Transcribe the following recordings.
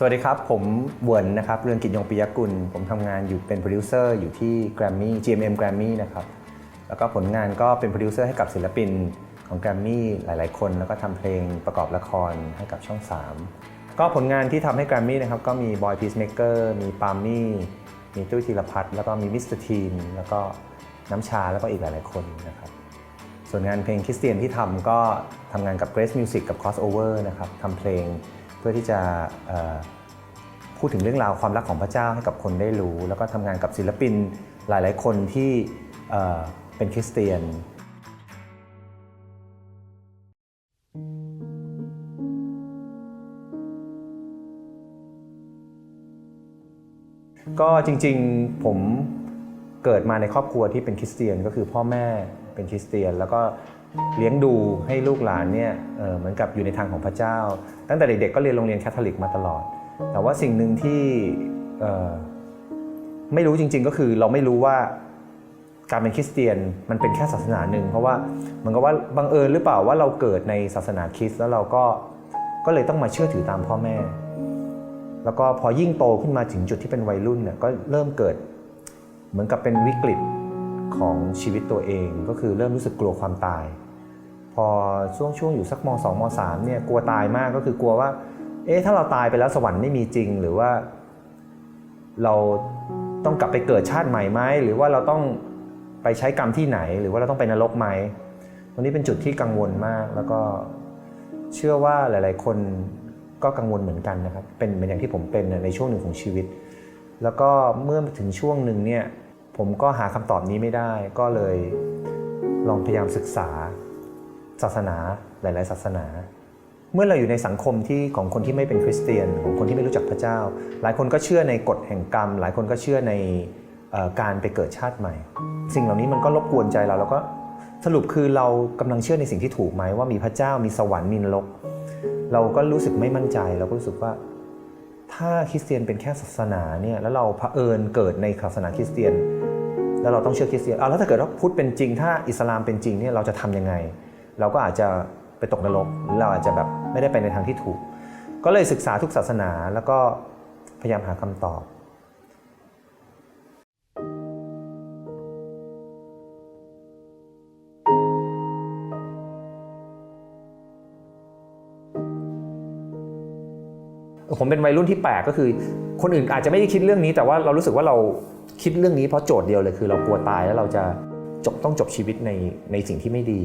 สวัสดีครับ ผมเวินนะครับเรืองกิจยงปิยกุล ผมทำงานอยู่เป็นโปรดิวเซอร์อยู่ที่ Grammy GMM Grammy นะครับ แล้วก็ผลงานก็เป็นโปรดิวเซอร์ให้กับศิลปินของ Grammy หลาย ๆ คน แล้วก็ทำเพลงประกอบละครให้กับช่อง 3 ก็ผลงานที่ทำให้ Grammy นะครับ ก็มี Boy Peacemaker มีปาล์มมี่มีตุ้ยธีรพัฒน์แล้วก็มีมิสเตอร์ทีนแล้วก็น้ำชาแล้วก็อีกหลาย ๆ คนนะครับส่วนงานเพลงคริสเตียนที่ทำก็ทำงานกับ Grace Music กับ Crossover นะครับทำเพลง เพื่อที่จะพูดถึงเรื่องราวความรักของพระเจ้าให้กับคนได้รู้ แล้วก็ทำงานกับศิลปินหลาย ๆ คนที่เป็นคริสเตียนก็จริงๆผมเกิดมาในครอบครัวที่เป็นคริสเตียนก็คือพ่อแม่เป็นคริสเตียน แล้วก็ เลี้ยงดูให้ลูกหลานเนี่ยเหมือนกับอยู่ในทางของพระเจ้า ตั้งแต่เด็กๆก็เรียนโรงเรียนแคทอลิกมาตลอด แต่ว่าสิ่งหนึ่งที่ไม่รู้จริง ๆ ก็คือเราไม่รู้ว่าการเป็นคริสเตียนมันเป็นแค่ศาสนาหนึ่งเพราะว่าเหมือนกับว่าบังเอิญหรือเปล่าว่าเราเกิดในศาสนาคริสต์แล้วเราก็ก็เลยต้องมาเชื่อถือตามพ่อแม่ แล้วก็พอยิ่งโตขึ้นมาถึงจุดที่เป็นวัยรุ่นเนี่ยก็เริ่มเกิดเหมือนกับเป็นวิกฤต ของชีวิตตัวเองก็คือเริ่มรู้สึกกลัวความตาย พอช่วงช่วงอยู่สักม 2ม3เนี่ยกลัวตายมากก็คือกลัวว่า เอ๊ะถ้าเราตายไปแล้วสวรรค์ไม่มีจริง หรือว่า เราต้องกลับไปเกิดชาติใหม่ไหมหรือว่าเราต้องไปใช้กรรมที่ไหน หรือว่าเราต้องไปนรกไหมวันนี้เป็นจุดที่กังวลมากแล้วก็เชื่อว่าหลาย ๆ คนก็กังวลเหมือนกันนะครับเป็นเหมือนอย่างที่ผมเป็นในช่วงหนึ่งของชีวิต แล้วก็เมื่อถึงช่วงหนึ่งเนี่ย ผมก็หาคำตอบนี้ไม่ได้ ก็เลยลองพยายามศึกษา ศาสนาหลาย ๆ ศาสนา เมื่อเราอยู่ในสังคมที่ของคนที่ไม่เป็นคริสเตียน ของคนที่ไม่รู้จักพระเจ้า หลายคนก็เชื่อในกฎแห่งกรรม หลายคนก็เชื่อในอการไปเกิดชาติใหม่ สิ่งเหล่านี้มันก็รบกวนใจเราแล้วก็สรุปคือเรากำลังเชื่อในสิ่งที่ถูกไหมว่ามีพระเจ้ามีสวรรค์มีนรก เราก็รู้สึกไม่มั่นใจ เราก็รู้สึกว่า ถ้าคริสเตียนเป็นแค่ศาสนาเนี่ยแล้วเราเผอิญเกิดในศาสนาคริสเตียน แล้วเราต้องเชื่อคริสเตียนเอาแล้วถ้าเกิดว่าพุทธเป็นจริง ถ้าอิสลามเป็นจริงเนี่ยเราจะทำยังไง เราก็อาจจะไปตกนรกหรือเราอาจจะแบบไม่ได้ไปในทางที่ถูก ก็เลยศึกษาทุกศาสนาแล้วก็พยายามหาคำตอบ ผมเป็นวัยรุ่นที่แปลกก็คือ คนอื่นอาจจะไม่ได้คิดเรื่องนี้ แต่ว่าเรารู้สึกว่าเราคิดเรื่องนี้เพราะโจทย์เดียวเลยคือเรากลัวตายแล้วเราจะจบต้องจบชีวิตในในสิ่งที่ไม่ดี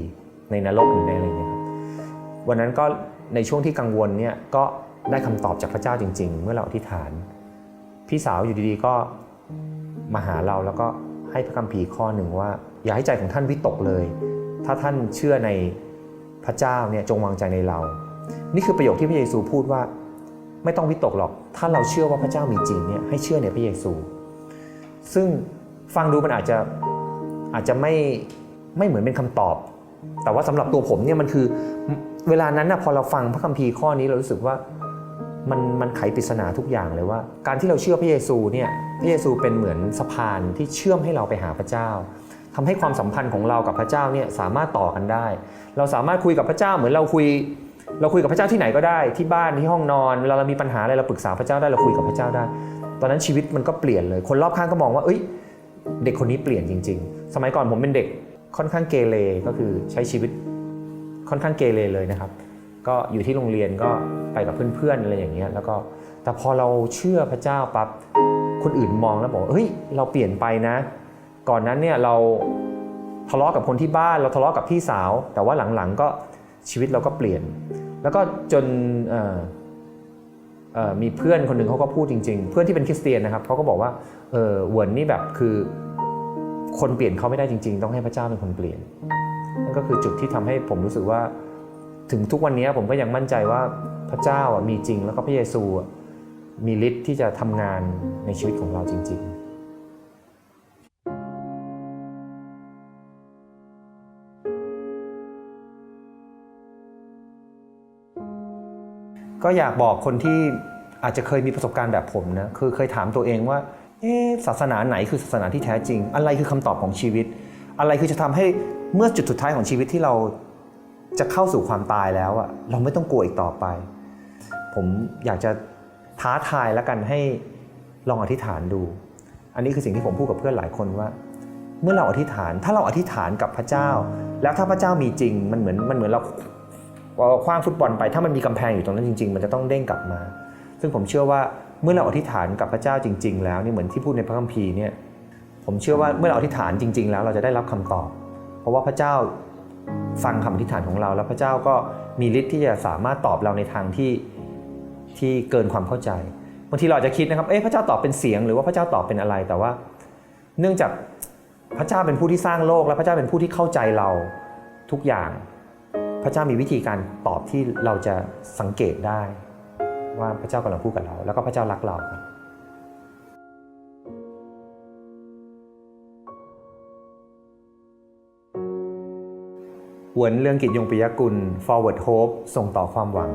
ในนรกหรือในอะไรเงี้ยครับวันนั้นก็ในช่วงที่กังวลเนี่ยก็ได้คำตอบจากพระเจ้าจริง ๆ เมื่อเราอธิษฐาน พี่สาวอยู่ดีๆก็มาหาเราแล้วก็ให้พระคัมภีร์ข้อหนึ่งว่า อย่าให้ใจของท่านวิตกเลย ถ้าท่านเชื่อในพระเจ้าเนี่ยจงวางใจในเรา นี่คือประโยคที่พระเยซูพูดว่า ไม่ต้องวิตกหรอก ถ้าเราเชื่อว่าพระเจ้ามีจริงเนี่ยให้เชื่อในพระเยซู ซึ่งฟังดูมันอาจจะอาจจะไม่ไม่เหมือนเป็นคำตอบ แต่ว่าสำหรับตัวผมเนี่ยมันคือเวลานั้นนะพอเราฟังพระคัมภีร์ข้อนี้เรารู้สึกว่ามันมันไขปริศนาทุกอย่างเลยว่า การที่เราเชื่อพระเยซูเนี่ยพระเยซูเป็นเหมือนสะพานที่เชื่อมให้เราไปหาพระเจ้าทำให้ความสัมพันธ์ของเรากับพระเจ้าเนี่ยสามารถต่อกันได้ เราสามารถคุยกับพระเจ้าเหมือนเราคุย เราคุยกับพระเจ้าที่ไหนก็ได้ที่บ้านที่ห้องนอนเวลาเรามีปัญหาอะไรเราปรึกษาพระเจ้าได้เราคุยกับพระเจ้าได้ ตอนนั้นชีวิตมันก็เปลี่ยนเลย คนรอบข้างก็มองว่า เอ้ย เด็กคนนี้เปลี่ยนจริง ๆ สมัยก่อนผมเป็นเด็กค่อนข้างเกเรก็คือใช้ชีวิตค่อนข้างเกเรเลยนะครับ ก็อยู่ที่โรงเรียนก็ไปกับเพื่อนๆอะไรอย่างเงี้ยแล้วก็แต่พอเราเชื่อพระเจ้าปั๊บคนอื่นมองแล้วบอกเฮ้ยเราเปลี่ยนไปนะ ก่อนนั้นเนี่ยเราทะเลาะกับคนที่บ้านเราทะเลาะกับพี่สาว แต่ว่าหลังๆก็ชีวิตเราก็เปลี่ยน แล้วก็จนมีเพื่อนคนหนึ่งเขาก็พูดจริง ๆ เพื่อนที่เป็นคริสเตียนนะครับเขาก็บอกว่าเออเวินนี่แบบคือคนเปลี่ยนเขาไม่ได้จริง ๆ ต้องให้พระเจ้าเป็นคนเปลี่ยนนั่นก็คือจุดที่ทำให้ผมรู้สึกว่า ถึงทุกวันนี้ผมก็ยังมั่นใจว่าพระเจ้ามีจริง แล้วก็พระเยซูมีฤทธิ์ที่จะทำงานในชีวิตของเราจริง ๆ ก็อยากบอกคนที่อาจจะเคยมีประสบการณ์แบบผมนะคือเคยถามตัวเองว่าเอศาสนาไหนคือศาสนาที่แท้จริง อะไรคือคำตอบของชีวิต อะไรคือจะทำให้เมื่อจุดสุดท้ายของชีวิตที่เราจะเข้าสู่ความตายแล้วอะเราไม่ต้องกลัวอีกต่อไป ผมอยากจะท้าทายแล้วกันให้ลองอธิษฐานดู อันนี้คือสิ่งที่ผมพูดกับเพื่อนหลายคนว่า เมื่อเราอธิษฐานถ้าเราอธิษฐานกับพระเจ้า แล้วถ้าพระเจ้ามีจริงมันเหมือนมันเหมือนเรา เราคว้างฟุตบอลไปถ้ามันมีกำแพงอยู่ตรงนั้นจริง ๆ มันจะต้องเด้งกลับมา ซึ่งผมเชื่อว่าเมื่อเราอธิษฐานกับพระเจ้าจริง ๆ แล้วนี่เหมือนที่พูดในพระคัมภีร์เนี่ยผมเชื่อว่าเมื่อเราอธิษฐานจริง ๆ แล้วเราจะได้รับคำตอบ เพราะว่าพระเจ้าฟังคำอธิษฐานของเรา แล้วพระเจ้าก็มีฤทธิ์ที่จะสามารถตอบเราในทางที่ที่เกินความเข้าใจบางทีเราจะคิดนะครับเอ๊ะพระเจ้าตอบเป็นเสียงหรือว่าพระเจ้าตอบเป็นอะไรแต่ว่า เนื่องจากพระเจ้าเป็นผู้ที่สร้างโลกและพระเจ้าเป็นผู้ที่เข้าใจเราทุกอย่าง พระเจ้ามีวิธีการตอบที่เราจะสังเกตได้ ว่าพระเจ้ากำลังพูดกับเรา แล้วก็พระเจ้ารักเราครับหวนเรื่องกิจยงปิยกุล forward hope ส่งต่อความหวัง